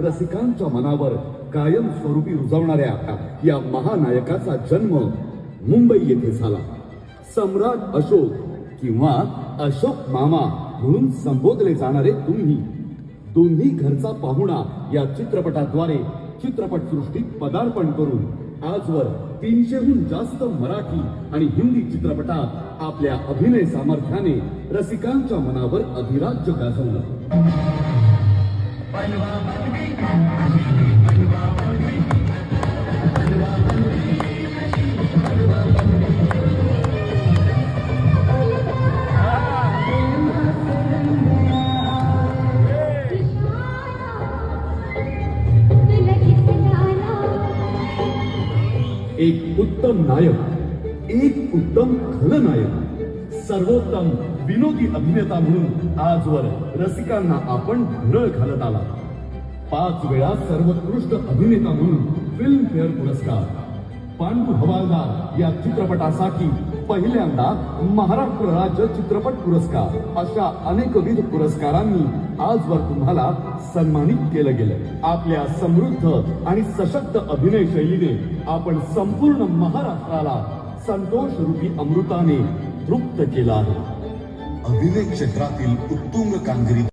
रसिकांच्या मनावर कायम स्वरूपी रुजवणाऱ्या या महानायकाचा जन्म मुंबई येथे झाला. सम्राट अशोक किंवा अशोक मामा म्हणून संबोधले जाणारे तुम्ही. दोन्ही घरचा पाहुणा या चित्रपटाद्वारे चित्रपटसृष्टीत पदार्पण करून आजवर तीनशेहून जास्त मराठी आणि हिंदी चित्रपटात आपल्या अभिनय सामर्थ्याने रसिकांच्या मनावर अधिराज्य गाजवलं. एक उत्तम नायक एक उत्तम सर्वोत्तम विनोदी अभिनेता म्हणून आजवर रसिकांना आपण भुरळ घालत आला पाच वेळा सर्वोत्कृष्ट अभिनेता म्हणून फिल्म फेअर पुरस्कार. पांडू हवालदार या चित्रपटासाठी पहिल्यांदा महाराष्ट्र राज्य चित्रपट पुरस्कार. अशा अनेकविध पुरस्कारांनी आजवर तुम्हाला सन्मानित केलं गेलं आपल्या समृद्ध आणि सशक्त अभिनय शैलीने आपण संपूर्ण महाराष्ट्राला संतोष रूपी अमृताने तृप्त केला आहे. अभिनय क्षेत्रातील उत्तुंग कामगिरी